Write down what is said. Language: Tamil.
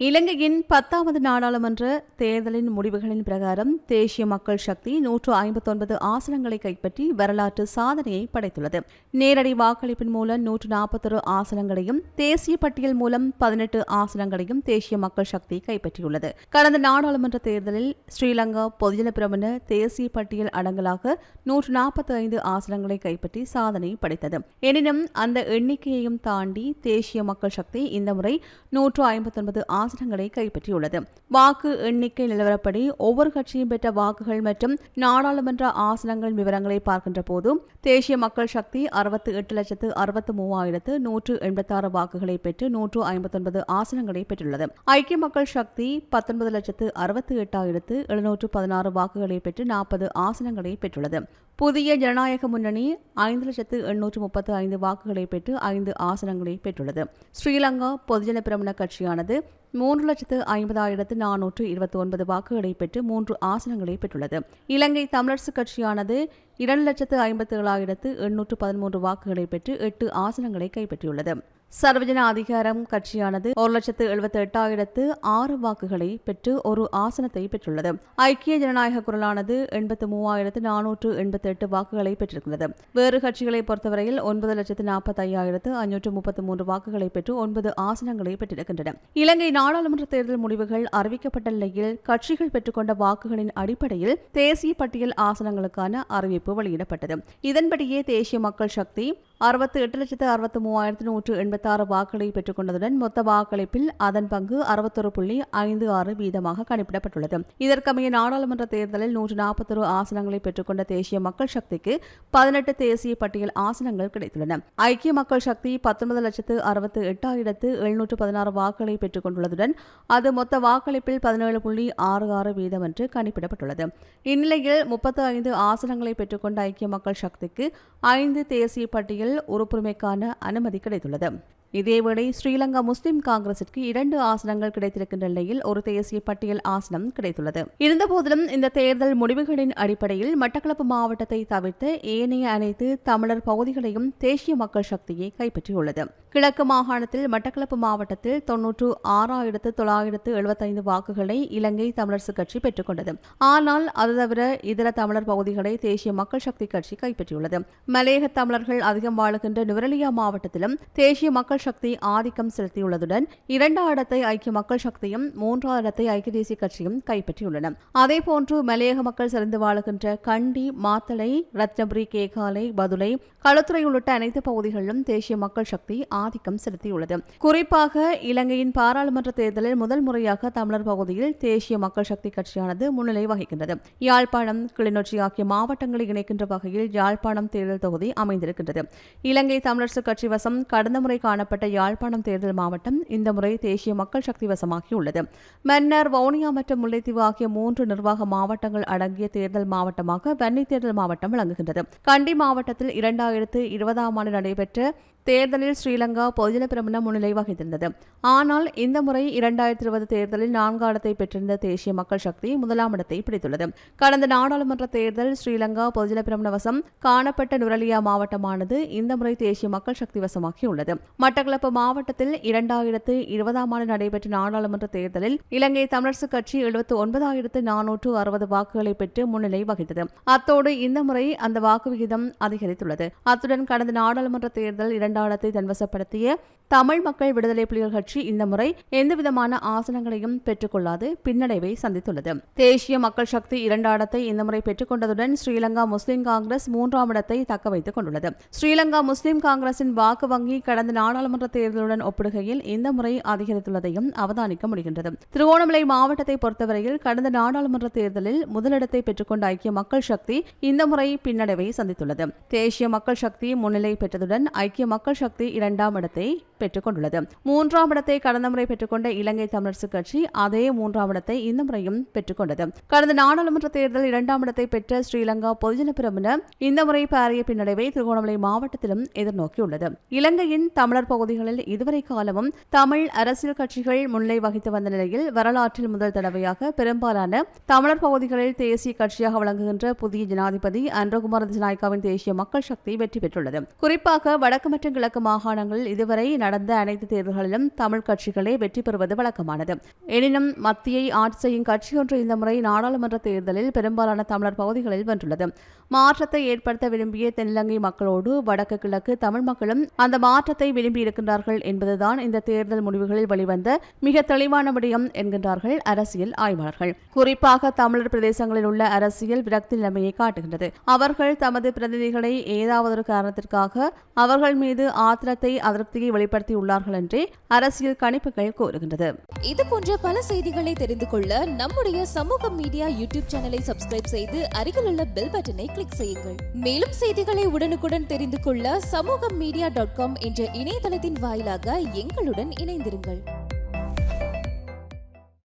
இலங்கையின் பத்தாவது நாடாளுமன்ற தேர்தலின் முடிவுகளின் பிரகாரம் தேசிய மக்கள் சக்தி நூற்று ஐம்பத்தொன்பது ஆசனங்களை கைப்பற்றி வரலாற்று சாதனையை படைத்துள்ளது. நேரடி வாக்களிப்பின் மூலம் நூற்று நாற்பத்தொரு ஆசனங்களையும் தேசிய பட்டியல் மூலம் பதினெட்டு ஆசனங்களையும் தேசிய மக்கள் சக்தி கைப்பற்றியுள்ளது. கடந்த நாடாளுமன்ற தேர்தலில் ஸ்ரீலங்கா பொதுஜன பிரமுன தேசிய பட்டியல் அடங்கலாக நூற்று நாற்பத்தி ஐந்து ஆசனங்களை கைப்பற்றி சாதனை படைத்தது. எனினும் அந்த எண்ணிக்கையையும் தாண்டி தேசிய மக்கள் சக்தி இந்த முறை நூற்று ஐம்பத்தொன்பது ஆசனங்களை கைப்பற்றியுள்ளது. வாக்கு எண்ணிக்கை நிலவரப்படி ஒவ்வொரு கட்சியும் பெற்ற வாக்குகள் மற்றும் நாடாளுமன்ற ஆசனங்களின் விவரங்களை பார்க்கின்ற போது தேசிய மக்கள் சக்தி அறுபத்தி எட்டு லட்சத்து அறுபத்து மூவாயிரத்து நூற்று எண்பத்தாறு வாக்குகளை பெற்று நூற்று ஐம்பத்தொன்பது ஆசனங்களை பெற்றுள்ளது. ஐக்கிய மக்கள் சக்தி பத்தொன்பது லட்சத்து அறுபத்தி எட்டாயிரத்து எழுநூற்று பதினாறு வாக்குகளை பெற்று நாற்பது ஆசனங்களை பெற்றுள்ளது. புதிய ஜனநாயக முன்னணி ஐந்து லட்சத்து எண்ணூற்று முப்பத்து ஐந்து வாக்குகளை பெற்று ஐந்து ஆசனங்களை பெற்றுள்ளது. ஸ்ரீலங்கா பொதுஜன பிரமண கட்சியானது மூன்று லட்சத்து ஐம்பதாயிரத்து நானூற்று இருபத்தி ஒன்பது வாக்குகளை பெற்று மூன்று ஆசனங்களை பெற்றுள்ளது. இலங்கை தமிழரசு கட்சியானது இரண்டு லட்சத்து ஐம்பத்தி ஏழாயிரத்து எண்ணூற்று பதிமூன்று வாக்குகளை பெற்று எட்டு ஆசனங்களை கைப்பற்றியுள்ளது. சர்வஜன அதிகாரம் கட்சியானது ஒரு லட்சத்து எழுபத்தி எட்டாயிரத்து ஆறு வாக்குகளை பெற்று ஒரு ஆசனத்தை பெற்றுள்ளது. ஐக்கிய ஜனநாயக குரலானது எண்பத்து மூவாயிரத்து நானூற்று எண்பத்தி எட்டு வாக்குகளை பெற்றிருக்கிறது. வேறு கட்சிகளை பொறுத்தவரையில் ஒன்பது லட்சத்து நாற்பத்தி ஐயாயிரத்து ஐநூற்று முப்பத்தி மூன்று வாக்குகளை பெற்று ஒன்பது ஆசனங்களை பெற்றிருக்கின்றன. இலங்கை நாடாளுமன்ற தேர்தல் முடிவுகள் அறிவிக்கப்பட்ட நிலையில் கட்சிகள் பெற்றுக்கொண்ட வாக்குகளின் அடிப்படையில் தேசிய பட்டியல் ஆசனங்களுக்கான அறிவிப்பு வெளியிடப்பட்டது. இதன்படியே தேசிய மக்கள் சக்தி அறுபத்தி எட்டு லட்சத்து அறுபத்தி மூவாயிரத்து நூற்று எண்பத்தாறு வாக்குகளை பெற்றுக் கொண்டதுடன் மொத்த வாக்களிப்பில் அதன் பங்கு அறுபத்தொரு புள்ளி ஐந்து ஆறு வீதமாக கணிப்பிடப்பட்டுள்ளது. இதற்கமைய நாடாளுமன்ற தேர்தலில் நூற்று நாற்பத்தொரு ஆசனங்களை பெற்றுக்கொண்ட தேசிய மக்கள் சக்திக்கு பதினெட்டு தேசிய பட்டியல் ஆசனங்கள் கிடைத்துள்ளன. ஐக்கிய மக்கள் சக்தி பத்தொன்பது லட்சத்து அறுபத்து எட்டாயிரத்து எழுநூற்று பதினாறு வாக்குகளை பெற்றுக் கொண்டுள்ளதுடன் அது மொத்த வாக்களிப்பில் பதினேழு புள்ளி ஆறு ஆறு வீதம் என்று கணிப்பிடப்பட்டுள்ளது. இந்நிலையில் முப்பத்து ஐந்து ஆசனங்களை பெற்றுக்கொண்ட ஐக்கிய மக்கள் சக்திக்கு ஐந்து தேசிய பட்டியல் உறுப்புரிமைக்கான அனுமதி கிடைத்துள்ளது. இதேவேளை ஸ்ரீலங்கா முஸ்லிம் காங்கிரசிற்கு இரண்டு ஆசனங்கள் கிடைத்திருக்கின்ற நிலையில் ஒரு தேசிய பட்டியல் ஆசனம் கிடைத்துள்ளது. இருந்தபோதிலும் இந்த தேர்தல் முடிவுகளின் அடிப்படையில் மட்டக்களப்பு மாவட்டத்தை தவிர்த்து ஏனைய அனைத்து தமிழர் பகுதிகளையும் தேசிய மக்கள் சக்தியை கைப்பற்றியுள்ளது. கிழக்கு மாகாணத்தில் மட்டக்களப்பு மாவட்டத்தில் தொன்னூற்று ஆறாயிரத்து தொள்ளாயிரத்து எழுபத்தைந்து வாக்குகளை இலங்கை தமிழரசு கட்சி பெற்றுக்கொண்டது ஆனால் அது தவிர இதர தமிழர் பகுதிகளை தேசிய மக்கள் சக்தி கட்சி கைப்பற்றியுள்ளது. மலையக தமிழர்கள் அதிகம் வாழுகின்ற நுவரலியா மாவட்டத்திலும் தேசிய மக்கள் சக்தி ஆதிக்கம் செலுத்தியுள்ளதுடன் இரண்டாம் இடத்தை ஐக்கிய மக்கள் சக்தியும் மூன்றாம் இடத்தை ஐக்கிய தேசிய கட்சியும் கைப்பற்றியுள்ளன. அதேபோன்று மலையக மக்கள் சிறந்து வாழுகின்ற கண்டி மாத்தளை ரத்னபுரி கேகாலை பதுளை களுத்துறை உள்ளிட்ட அனைத்து பகுதிகளிலும் தேசிய மக்கள் சக்தி ஆதிக்கம் செலுத்தியுள்ளது. குறிப்பாக இலங்கையின் பாராளுமன்ற தேர்தலில் முதல் முறையாக தமிழர் பகுதியில் தேசிய மக்கள் சக்தி கட்சியானது முன்னிலை வகிக்கின்றது. யாழ்ப்பாணம் கிளிநொச்சி ஆகிய மாவட்டங்களை இணைக்கின்ற வகையில் யாழ்ப்பாணம் தேர்தல் தொகுதி அமைந்திருக்கின்றது. இலங்கை தமிழரசு கட்சி வசம் கடந்த முறை காணப்பட்ட யாழ்ப்பாணம் தேர்தல் மாவட்டம் இந்த முறை தேசிய மக்கள் சக்தி வசமாகியுள்ளது மன்னர் வவுனியா மற்றும் முல்லைத்தீவு ஆகிய மூன்று நிர்வாக மாவட்டங்கள் அடங்கிய தேர்தல் மாவட்டமாக வன்னி தேர்தல் மாவட்டம் விளங்குகின்றது. கண்டி மாவட்டத்தில் இரண்டாயிரத்து இருபதாம் ஆண்டு நடைபெற்ற தேர்தலில் ஸ்ரீலங்கா பொதுஜன பிரமுன முன்னிலை வகித்திருந்தது ஆனால் இந்த முறை இரண்டாயிரத்தி இருபது தேர்தலில் நான்கு இடத்தை பெற்றிருந்த தேசிய மக்கள் சக்தி முதலாம் இடத்தை பிடித்துள்ளது. கடந்த நாடாளுமன்ற தேர்தல் ஸ்ரீலங்கா பொதுஜன பிரமுன வசம் காணப்பட்ட நுரலியா மாவட்டமானது இந்த முறை தேசிய மக்கள் சக்தி வசமாகியுள்ளது மட்டக்களப்பு மாவட்டத்தில் இரண்டாயிரத்து இருபதாம் ஆண்டு நடைபெற்ற நாடாளுமன்ற தேர்தலில் இலங்கை தமிழரசு கட்சி எழுபத்து ஒன்பதாயிரத்து நானூற்று அறுபது வாக்குகளை பெற்று முன்னிலை வகித்தது அத்தோடு இந்த முறை அந்த வாக்கு விகிதம் அதிகரித்துள்ளது. அத்துடன் கடந்த நாடாளுமன்ற தேர்தல் இரண்டு இடத்தை தன்வசப்படுத்திய தமிழ் மக்கள் விடுதலை புலிகள் கட்சி இந்த முறை எந்தவிதமான ஆசனங்களையும் பெற்றுக்கொள்ளாது பின்னடைவை சந்தித்துள்ளது. தேசிய மக்கள் சக்தி இரண்டாம் இடத்தை இந்த முறை பெற்றுக்கொண்டதுடன் ஸ்ரீலங்கா முஸ்லிம் காங்கிரஸ் மூன்றாம் இடத்தை தக்க வைத்துக் கொண்டுள்ளது. ஸ்ரீலங்கா முஸ்லிம் காங்கிரசின் வாக்கு வங்கி கடந்த நாடாளுமன்ற தேர்தலுடன் ஒப்பிடுகையில் இந்த முறை அதிகரித்துள்ளதையும் அவதானிக்க முடிகின்றது. திருவோணமலை மாவட்டத்தை பொறுத்தவரையில் கடந்த நாடாளுமன்ற தேர்தலில் முதலிடத்தை பெற்றுக்கொண்ட ஐக்கிய மக்கள் சக்தி இந்த முறை பின்னடைவை சந்தித்துள்ளது. தேசிய மக்கள் சக்தி முன்னிலை பெற்றதுடன் ஐக்கிய மக்கள் மக்கள் சக்தி இரண்டாம் இடத்தை பெற்றுக்கொண்டுள்ளது. மூன்றாம் இடத்தை கடந்த முறை பெற்றுக்கொண்ட இலங்கை தமிழரசு கட்சி அதே மூன்றாம் இடத்தை இந்த முறையும் பெற்றுக்கொண்டது. கடந்த நாடாளுமன்ற தேர்தல் இரண்டாம் இடத்தை பெற்ற ஸ்ரீலங்கா பொதுஜன பிரமுன இந்த முறை பாரிய பின்னடைவை திருகோணமலை மாவட்டத்திலும் எதிர்நோக்கியுள்ளது. இலங்கையின் தமிழர் பகுதிகளில் இதுவரை காலமும் தமிழ் அரசியல் கட்சிகள் முன்னிலை வகித்து வந்த நிலையில் வரலாற்றில் முதல் தடவையாக பெரும்பாலான தமிழர் பகுதிகளில் தேசிய கட்சியாக வழங்குகின்ற புதிய ஜனாதிபதி அன்றகுமார் திசநாயக்காவின் தேசிய மக்கள் சக்தி வெற்றி பெற்றுள்ளது. குறிப்பாக வடக்கு மற்றும் கிழக்கு மாகாணங்களில் இதுவரை நட நடந்த அனைத்து தேர்தல்களிலும் தமிழ் கட்சிகளே வெற்றி பெறுவது வழக்கமானது. எனினும் மத்தியை ஆட்சி செய்யும் கட்சியொன்று இந்த முறை நாடாளுமன்ற தேர்தலில் பெரும்பாலான தமிழர் பகுதிகளில் வென்றுள்ளது. மாற்றத்தை ஏற்படுத்த விரும்பிய தென்னிலங்கை மக்களோடு வடக்கு கிழக்கு தமிழ் மக்களும் அந்த மாற்றத்தை விரும்பியிருக்கின்றார்கள் என்பதுதான் இந்த தேர்தல் முடிவுகளில் வெளிவந்த மிக தெளிவான விடயம் என்கின்றார்கள் அரசியல் ஆய்வாளர்கள். குறிப்பாக தமிழர் பிரதேசங்களில் உள்ள அரசியல் விரக்தி நிலைமையை காட்டுகின்றது. அவர்கள் தமது பிரதிநிதிகளை ஏதாவது ஒரு காரணத்திற்காக அவர்கள் மீது ஆத்திரத்தை அதிருப்தியை வெளிப்படுத்தியுள்ளார்கள் என்றே அரசியல் கணிப்புகள் கூறுகின்றது. இது போன்ற பல செய்திகளை தெரிந்து கொள்ள நம்முடைய சமூக மீடியா யூடியூப் சேனலை சப்ஸ்கிரைப் செய்து அருகில் உள்ள பெல் பட்டனை கிளிக் செய்யுங்கள். மேலும் செய்திகளை உடனுக்குடன் தெரிந்து கொள்ள சமூக மீடியா டாட் காம் என்ற இணையதளத்தின் வாயிலாக எங்களுடன் இணைந்திருங்கள்.